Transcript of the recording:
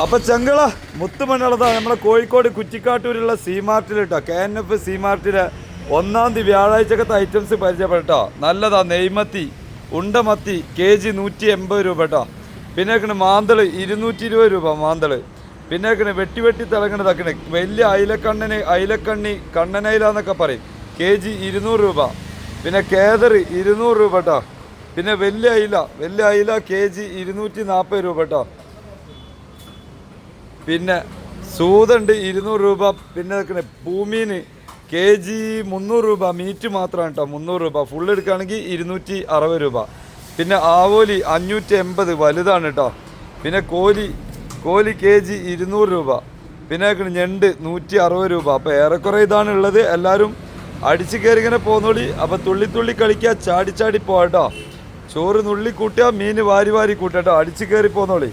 അപ്പൊ ചെങ്കള മുത്തുമണ്ണളതാ നമ്മളെ കോഴിക്കോട് കുറ്റിക്കാട്ടൂരുള്ള സി മാർട്ടിൽ കേട്ടോ കെ എൻ എഫ് സി മാർട്ടിലെ ഒന്നാം തീയതി വ്യാഴാഴ്ചക്കത്തെ ഐറ്റംസ് പരിചയപ്പെട്ടോ നല്ലതാ നെയ്മത്തി ഉണ്ടമത്തി കെ ജി നൂറ്റി എൺപത് രൂപ കേട്ടോ പിന്നെ മാന്തൾ ഇരുന്നൂറ്റി ഇരുപത് രൂപ മാന്തൾ. പിന്നെ വെട്ടി വെട്ടി തിളങ്ങണതാക്കണേ വലിയ അയിലക്കണ്ണന് അയിലക്കണ്ണി കണ്ണനയില എന്നൊക്കെ പറയും. കെ ജി ഇരുന്നൂറ് രൂപ. പിന്നെ കേദർ ഇരുന്നൂറ് രൂപ കേട്ടോ പിന്നെ വലിയ അയില വലിയ അയില കെ ജി ഇരുന്നൂറ്റി നാൽപ്പത് രൂപ കേട്ടോ പിന്നെ സൂതുണ്ട് ഇരുന്നൂറ് രൂപ പിന്നെ പൂമീന് കെ ജി മുന്നൂറ് രൂപ മീറ്റ് മാത്രമാണ് കേട്ടോ മുന്നൂറ് രൂപ. ഫുൾ എടുക്കുകയാണെങ്കിൽ ഇരുന്നൂറ്റി അറുപത് രൂപ. പിന്നെ ആവോലി അഞ്ഞൂറ്റി എൺപത് വലുതാണ് കേട്ടോ പിന്നെ കോലി കോലി കെ ജി ഇരുന്നൂറ് രൂപ. പിന്നെ ഞണ്ട് നൂറ്റി അറുപത് രൂപ. അപ്പോൾ ഏറെക്കുറെ ഇതാണ് ഉള്ളത്. എല്ലാവരും അടിച്ച് കയറി ഇങ്ങനെ പോന്നോളി. അപ്പോൾ തുള്ളി തുള്ളി കളിക്കുക ചാടി ചാടി പോവാട്ടോ ചോറ് നുള്ളി കൂട്ടുക മീൻ വാരി വാരി കൂട്ടുക കേട്ടോ അടിച്ച് കയറി പോന്നോളി.